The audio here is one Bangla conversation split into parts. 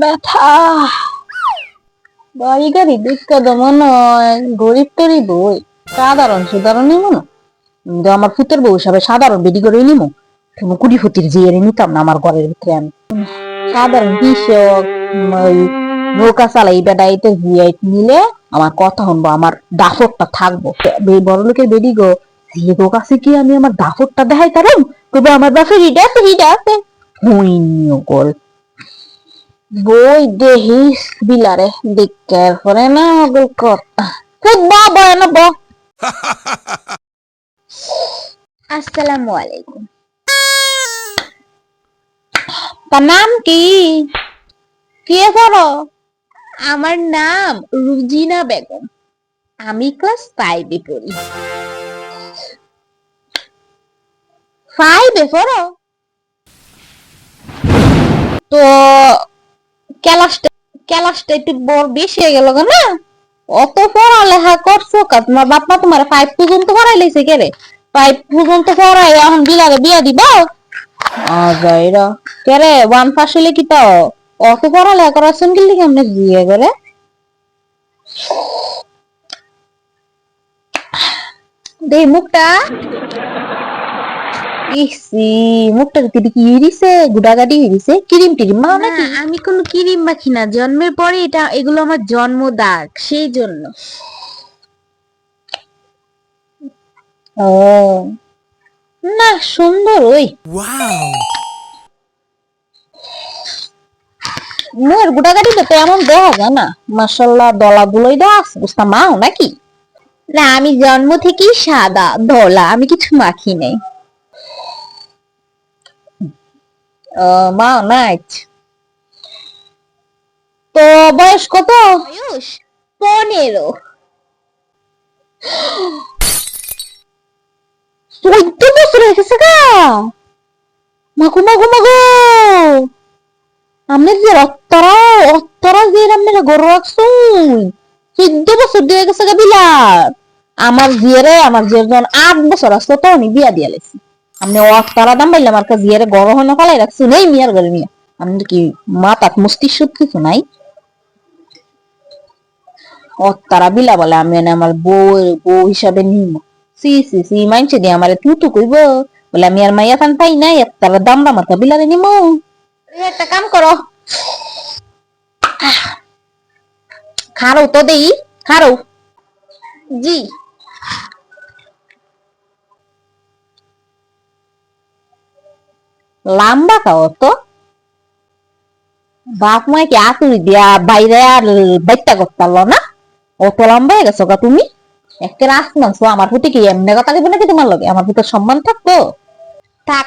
ব্যথা। বাড়ি গাড়ি গরিব বই। সাধারণ মনে কিন্তু আমার ফুতের বউ হিসাবে সাধারণ বেডি করে নিমো। কোনো কুড়ি ফুটির জিয়ারে নিতাম না আমার ঘরের ভিতরে আমি। সাধারণ ওই নৌকা চালাই বেড়াইতে জিয়াই নিলে আমার কথা শুনব, আমার দাফরটা থাকব। বড় লোকের বেডি গো কাছে কি আমি আমার দাফরটা দেখাই তারম তবে আমার বাপের হিডা আছে হিডা আছে। বই দেহিস বিলারে দিকে করে না ওগুল কথা খুব বাবা না বা। আসসালামু আলাইকুম। তার নাম কি? কে করো আমার নাম রুজিনা বেগম। আমি ক্লাস ফাইভে পড়ি ফাইভে পড়ো তো ক্লাসটা ক্লাসটা একটু বড় বেশি হয়ে গেল না? অত পড়ালেখা করছ তোমার বাপ মা তোমার ফাইভ পর্যন্ত পড়াই লাইছে কে রে? ফাইভ পর্যন্ত পড়াই এখন বিলারে বিয়া দিবা? আজাইরা কে রে ওয়ান পাস হইলে কি তো অত পড়ালেখা করাছেন কি লিখে আমরা বিয়ে করে দে মুখটা। ইসি মুখটা কি কি হইছে গুডাগাডি হইছে ক্রিম টিরিম মা নাকি আমি কোনো ক্রিম মাখি না। জন্মের পরে এটা এগুলো আমার জন্ম দাগ সেই জন্য। ও। না সুন্দর ওই। মোর তো এমন দেখা যায় না। মাসাল্লাহ দলা গুলোই দেওয়া আছে বুঝতাম মাও নাকি? না আমি জন্ম থেকেই সাদা ধলা আমি কিছু মাখি নাই। মাও নাইট তো বয়স কত? বয়স পনেরো। চোদ্দ বছর হয়ে গেছে গা। মাগো মাগো মাগো। আমি যে রত্তরা রত্তরা যে আমরা গরু রাখছুন চোদ্দ বছর দিয়ে গেছে গা বিলার আমার জিয়ারে আমার জিয়ার যখন আট বছর আসলো তখনই বিয়া দিয়া লেছি। আপনি অত্তরা দাম পাইলে আমার কাছে জিয়ারে গরম হনে ফলাই রাখছুন এই মিয়ার ঘরে মিয়া। আপনি কি মাতাত মস্তিষ্ক কিছু নাই? অত্তারা বিলা বলে আমি আমার বউ বউ হিসাবে নিম। সি সি সি মাইনছে দিয়ে আমার তুই তো কইব বলে আমি আর মাইয়া থান পাই নাই তার দাম দাম আর বিলারে নিম। একটা কাম করো। খারো তো দেই খারো। জি। লাম্বা খাও তো? বাপ মায় কি আতুরি দিয়া বাইরে আর বাইটা করতে না? অত লম্বা হয়ে গেছো গা তুমি? একটা আসমান সো আমার প্রতি কি এমনি কথা কইবে নাকি তোমার লগে? আমার ভিতর সম্মান থাকতো থাক।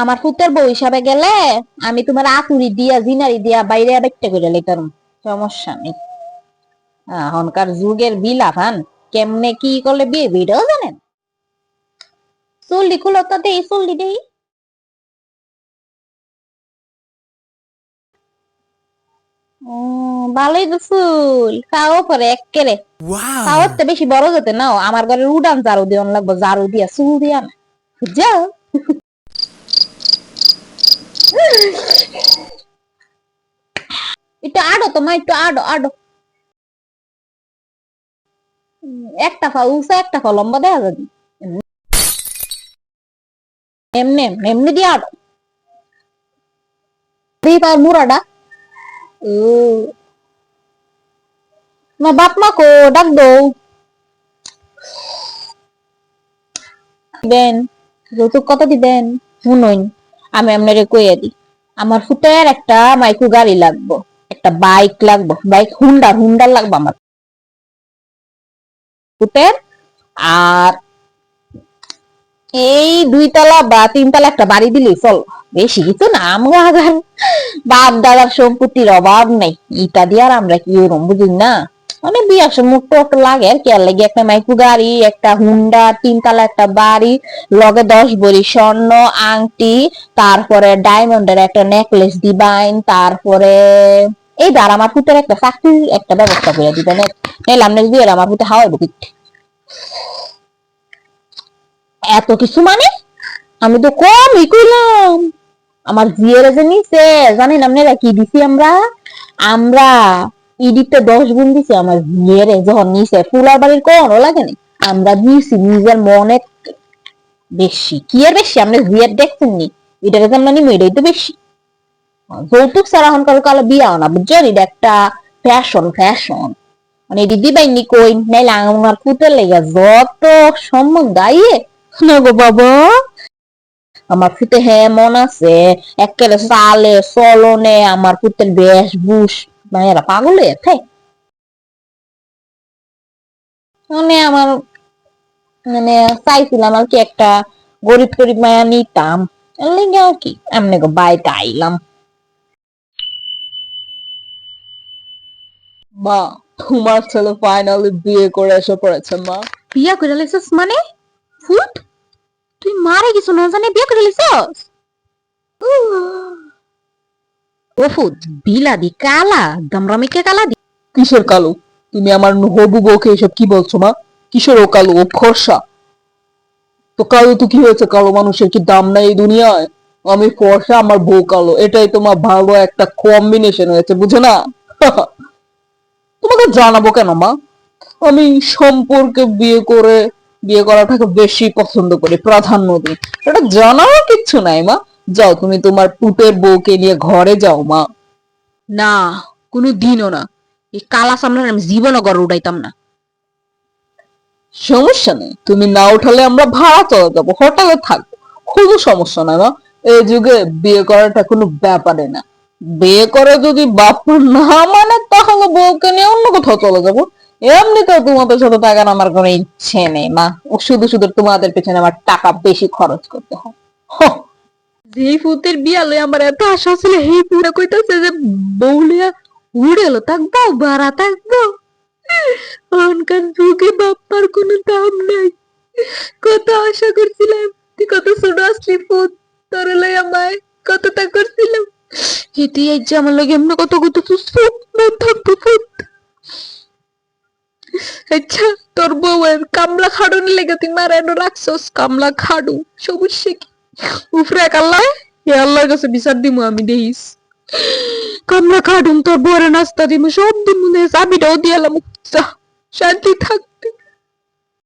আমার পুতের বউ হিসাবে গেলে আমি তোমার আতুরি দিয়া জিনারি দিয়া বাইরে বাইটা করে লইতাম। সমস্যা নেই। এখনকার যুগের বিলাফান কেমনে কি করলে বিয়ে বিড়েও জানেন? চুল্লি খুলো তো দেই চুল্লি দেই ও ভালোই তো ফুল খাও পরে একেরে খাও তো বেশি বড় যেতে নাও। আমার ঘরে উডান ঝাড়ু দিয়ে লাগবো ঝাড়ু দিয়া চুল দিয়া না। যাও। একটু আডো তোমার একটু আডো আডো। একটা ফা উঁচা একটা ফা লম্বা দেখা যাবে। এমনি এমনি এমনি দিয়ে আডো দিয়ে তার মুরাডা ও। মা বাপ মা কো, ডাক যৌতুক কত দিবেন? শুনুন, আমি আপনারে কইয়া দিই। আমার ফুটের একটা মাইকু গাড়ি লাগবো, একটা বাইক লাগবো, বাইক হুন্ডার হুন্ডার লাগবে আমার। ফুটের আর এই দুইতলা বা তিনতলা একটা বাড়ি দিলি, চল। বেশি কিছু না আমরা বাপ দাদার সম্পত্তির অভাব নাই। ইটা দিয়ে আর আমরা কি ওরম বুঝি না? মানে বিয়ার সময় টোট লাগে আর কি, আর লাগে একটা মাইকু গাড়ি, একটা হুন্ডা, তিনতলা একটা বাড়ি, লগে দশ বড়ি স্বর্ণ, আংটি, তারপরে ডায়মন্ডের একটা নেকলেস দিবাইন, তারপরে এই দাঁড় আমার পুতের একটা চাকরির একটা ব্যবস্থা করে দিবেন। এলাম না বিয়ের, আমার পুতে হাওয়াই বুকিট এত কিছু মানে? আমি তো কমই কইলাম আমার জিয়ের যে নিছে জানেন আপনারা কি দিছি আমরা? আমরা ইডিতে দশ গুণ দিছি আমার জিয়ের যখন নিছে ফুলার বাড়ির কোনো লাগেনি আমরা দিছি নিজের মনে বেশি। কি আর বেশি? আমরা জিয়ের দেখছেন নি এটাকে যে আমরা নিবো এটাই তো বেশি। যৌতুক ছাড়া এখনকার কালে বিয়া না, বুঝছেন? এটা একটা ফ্যাশন ফ্যাশন মানে এটি দিবাই নি কই? নাইলে আমার পুতের লেগে যত সম্মান গাইয়ে না বাবা। আমার ফুতে হ্যাঁ মন আছে। একেবারে চালে, চলনে, আমার পুতের বেশ বুস মায়েরা পাগল? থাকে মানে আমার মানে চাইছিলাম আর কি একটা গরিব গরিব মায়া নিতাম। এর লেগে আর কি, এমনি গো বাইতে আইলাম। মা, তোমার ছেলে ফাইনালি বিয়ে করে এসে পড়েছে, মা। বিয়া করে লাইছস মানে? ফুট তুই মারে কিছু না জানে বিয়া করে লাইছস ওফুত বিলাদি কালা, দামরামিকে কালা দি কিসের কালো? তুমি আমার হবু বউকে এসব কি বলছো, মা? কিসের ও কালো, ও ফর্সা তো কালো তো কি হয়েছে? কালো মানুষের কি দাম নাই এই দুনিয়ায়? আমি ফর্সা আমার বউ কালো। এটাই তোমার ভালো একটা কম্বিনেশন হয়েছে, বুঝো না? তোমাকে জানাব কেন, মা? আমি সম্পর্কে বিয়ে করে বিয়ে করাটাকে বেশি পছন্দ করি প্রাধান্য দিই। এটা জানার কিচ্ছু নাই মা। যাও তুমি তোমার পুতের বউকে নিয়ে ঘরে যাও মা। না কোনো দিনও না। এই কালা সামনে আমি জীবনও গড় উঠাইতাম না। সমস্যা নেই তুমি না উঠালে আমরা ভাড়া চলে যাব হোটেলে থাকব। কোনো সমস্যা নাই মা। এই যুগে বিয়ে করাটা কোনো ব্যাপারে না। বিয়ে করে যদি বাপ না মানে তাহলে বউকে নিয়ে অন্য কোথাও চলে যাব। এমনিতেও তোমাদের সাথে থাকার আমার কোনো ইচ্ছে নেই, মা। শুধু শুধু তোমাদের পেছনে আমার টাকা বেশি খরচ করতে হয়। যেই ফুতের বিয়া লই আমার এত আশা ছিল পুরা কইতাছে যে বউলিয়া উড়ে এলো, থাকব, বাড়া থাকব। অনকার যুগে বাপ্পার কোনো দাম নাই। কত আশা করছিলাম, তুই কত ছোট আসলি ফুত, তোর আমায় কতটা করছিলাম। এটি এই যে আমার লগে এমনি কত কত তো সুখ মন থাকব ফুত আচ্ছা তোর বউয়ের কামলা তুই মারানো রাখছস কামলা খাড়ু, সবুজ শেখি। উফরে কাল্লা, এ আল্লাহর কাছে বিচার দিমু আমি, দেখিস। কামলা খাড়ুন তোর বরে নাস্তা দিমু, সব দিমু নে চাবিটাও দিয়ালাম শান্তি থাক।